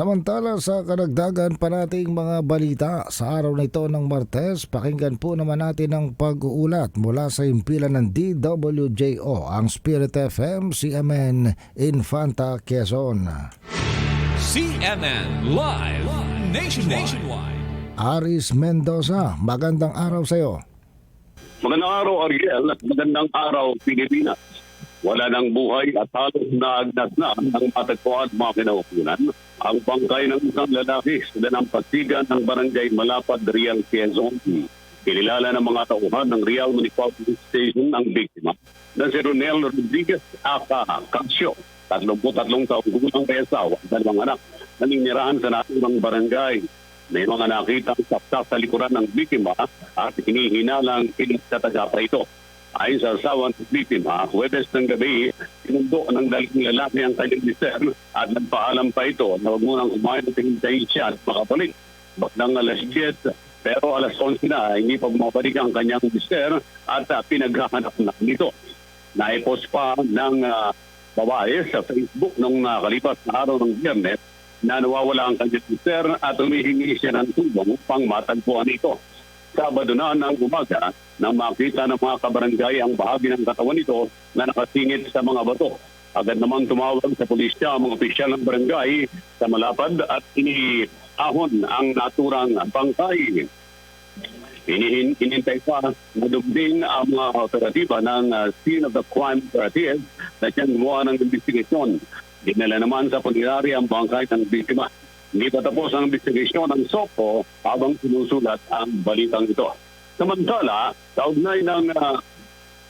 Samantala sa karagdagan pa nating mga balita sa araw na ito ng Martes, pakinggan po naman natin ang pag-uulat mula sa impilan ng DWJO, ang Spirit FM, CMN, Infanta, Quezon. CNN Live Nationwide. Nationwide. Aris Mendoza, magandang araw sa iyo. Magandang araw, Ariel, at magandang araw, Pilipinas. Wala ng buhay at halos naagnas na ang matagpuan at mga kinaukunan. Ang bangkay ng isang lalaki sa ng pasigan ng barangay Malapad, Real Quezon. Kinilala ng mga tauhan ng Real Municipal Police Station ang biktima na si Ronel Rodriguez Aka Casio. 33 taong gulang kay asawa, dalawang anak, naninirahan sa naturang barangay. May mga nakitang sapsap sa likuran ng biktima at hinihinalang pinagtataga pa ito. Ayon sa asawa ng biktima, Huwebes ng gabi, sinundo ng daling lalaki ang kanyang mister at nagpaalam pa ito na huwag munang kumain at hintayin siya at makabalik. Bakdang alas 10, pero alas 11 na, hindi pa bumabalik ang kanyang mister at uh, pinaghahanap na nito. Naipost pa ng ah, babae sa Facebook nung nakalipas na araw ng biyernes na nawawala ang kanyang mister at humihingi siya ng tulong upang matagpuan ito. Sabado na ng umaga nang makita ng mga kabarangay ang bahagi ng katawan nito na nakasingit sa mga bato. Agad naman tumawag sa pulisya ang mga opisyal ng barangay sa malapad at iniahon ang naturang bangkay. Inihin, inintay pa na dumding ang mga operatiba ng uh, scene of the crime operative na siyang gumawa ng investigasyon. Dinala naman sa punerary ang bangkay ng biktima. Hindi pa tapos ang investigasyon ng SOCO habang sinusulat ang balitang ito. Samantala, sa ugnay ng uh,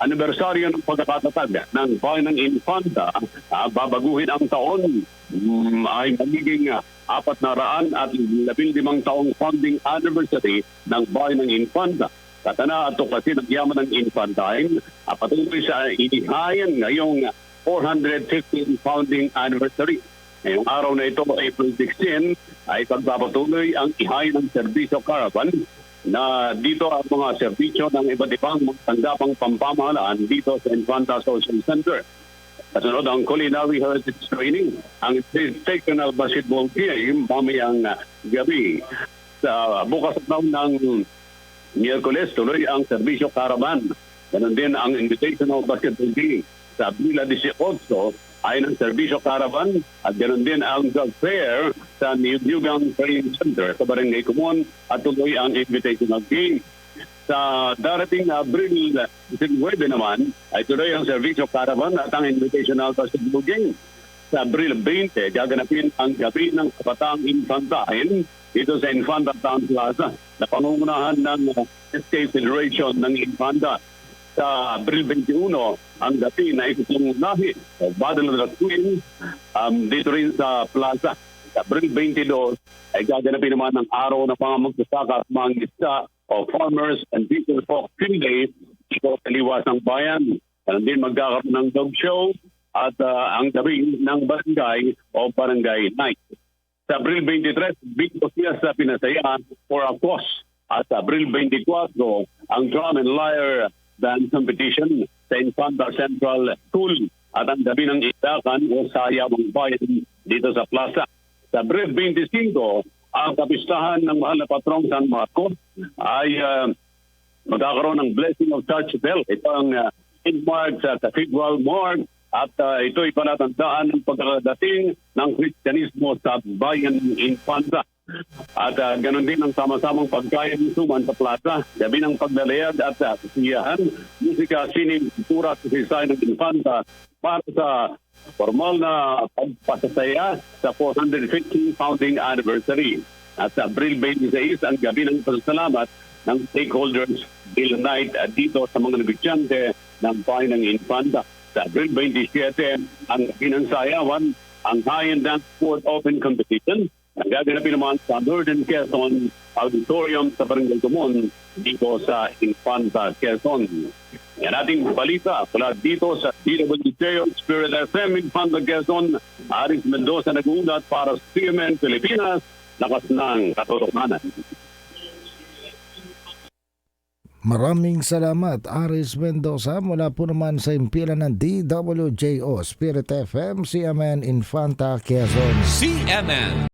anibersaryo ng pagkakatatag ng bayan ng Infanta, ah, babaguhin ang taon mm, ay magiging ah, apat na raan at labing limang taong founding anniversary ng bayan ng Infanta. Katana at kasi ng yaman ng Infantine, ah, patuloy sa inihayan ngayong 415 founding anniversary. Ngayong araw na ito, April 16, ay pagpapatuloy ang ihay ng serbisyo caravan na dito ang mga serbisyo ng iba't ibang tanggapang pampamahalaan dito sa Infanta Social Center. Kasunod ang culinary heritage training, ang sectional basketball game mamayang uh, gabi. Sa bukas na ng Miyerkules, tuloy ang serbisyo caravan. Ganon din ang invitational basketball game. Sa Abril 18, ay ng serbisyo caravan at ganoon din ang dog fair sa Niyugang Training Center sa Barangay Kumon at tuloy ang invitational game. Sa darating na Abril 19 naman ay tuloy ang serbisyo caravan at ang invitational basketball game. Sa Abril 20, gaganapin ang gabi ng kapataang infantahin dito sa Infanta Town Plaza na pangungunahan ng SK Federation ng Infanta sa Abril 21 ang dati na itutungunahin o Battle of the Queen um, dito rin sa plaza. Sa Abril 22 ay gaganapin naman ang araw ng mga magsasaka at mga isda o Farmers and People Folk Field Day sa liwas ng bayan. Ganon din magkakaroon ng dog show at uh, ang gabi ng barangay o barangay night. Sa Abril 23, Bingo siya sa Pinasaya for a cause. At sa Abril 24, ang Drum and Lyre Dance Competition sa Infanta Central School at ang gabi ng Idakan o Sayawang Bayan dito sa plaza. Sa Abril 25, ang kapistahan ng mahal na patrong San Marcos ay uh, magkakaroon ng Blessing of Church Bell. Ito ang uh, in-mark sa Cathedral Morgue at uh, ito'y palatandaan ng pagkakadating ng Kristyanismo sa bayan ng Infanta. At uh, ganun din ang sama-samang pagkain ng suman sa plaza, gabi ng pagdalayag at uh, kasiyahan, musika, sining, kultura at kasaysayan ng Infanta para sa formal na pagpasasaya sa 450 founding anniversary. At sa Abril 26, ang gabi ng pasasalamat ng stakeholders bill night at dito sa mga negosyante ng bayan ng Infanta. Sa Abril 27, ang pinansayawan ang High-End Dance Sport Open Competition ang gaganapin naman sa Northern Quezon Auditorium sa Barangay Tumon dito sa Infanta, Quezon. Yan ating balita mula dito sa DWJ Spirit FM Infanta, Quezon. Aris Mendoza nag-uulat para sa CMN Pilipinas, lakas ng katotohanan. Maraming salamat Aris Mendoza mula po naman sa impilan ng DWJO Spirit FM, CMN Infanta, Quezon. CNN